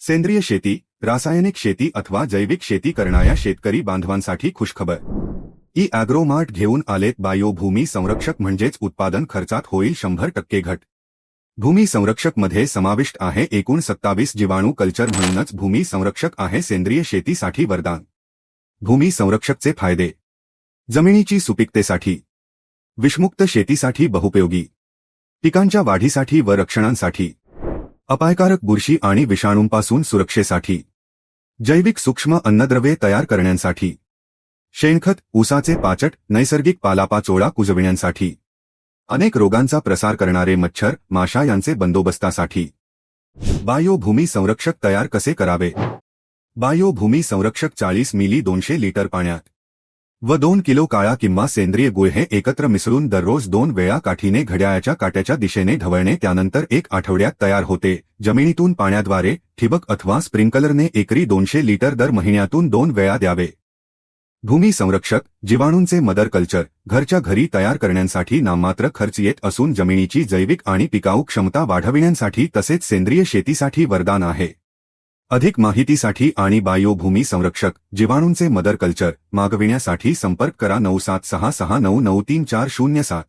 सेंद्रिय शेती रासायनिक शेती अथवा जैविक शेती करणाऱ्या शेतकरी बांधवांसाठी खुशखबर. ई अॅग्रोमार्ट घेऊन आलेत बायोभूमी संरक्षक म्हणजेच उत्पादन खर्चात होईल शंभर टक्के घट. भूमी संरक्षकमध्ये समाविष्ट आहे एकूण सत्तावीस जीवाणू कल्चर म्हणूनच भूमी संरक्षक आहे सेंद्रिय शेतीसाठी वरदान. भूमी संरक्षकचे फायदे. जमिनीची सुपीकतेसाठी. विषमुक्त शेतीसाठी बहुपयोगी. पिकांच्या वाढीसाठी व रक्षणांसाठी. अपायकारक बुरशी आणि विषाणूंपासून सुरक्षेसाठी. जैविक सूक्ष्म अन्नद्रव्ये तयार करण्यासाठी. शेणखत ऊसाचे पाचट नैसर्गिक पालापाचोळा कुजविण्यासाठी. अनेक रोगांचा प्रसार करणारे मच्छर माशा यांचे बंदोबस्तासाठी. बायोभूमी संरक्षक तयार कसे करावे? बायोभूमी संरक्षक चाळीस मिली दोनशे लिटर पाण्यात. व दोन किलो काळा किंवा सेंद्रिय गुळ हे एकत्र मिसळून दररोज दोन वेळा काठीने घड्याळाच्या काट्याच्या दिशेने ढवळणे त्यानंतर एक आठवड्यात तयार होते. जमिनीतून पाण्याद्वारे ठिबक अथवा स्प्रिंकलरने एकरी दोनशे लिटर दर महिन्यातून दोन वेळा द्यावे. भूमी संरक्षक जीवाणूंचे मदर कल्चर घरच्या घरी तयार करण्यासाठी नाममात्र खर्च येत असून जमिनीची जैविक आणि पिकाऊ क्षमता वाढविण्यासाठी तसेच सेंद्रिय शेतीसाठी वरदान आहे. अधिक माहितीसाठी आणि बायोभूमी संरक्षक जीवाणूंचे मदर कल्चर मागविण्यासाठी संपर्क करा नऊ सात सहा सहा नऊ नऊ तीन चार शून्य सात.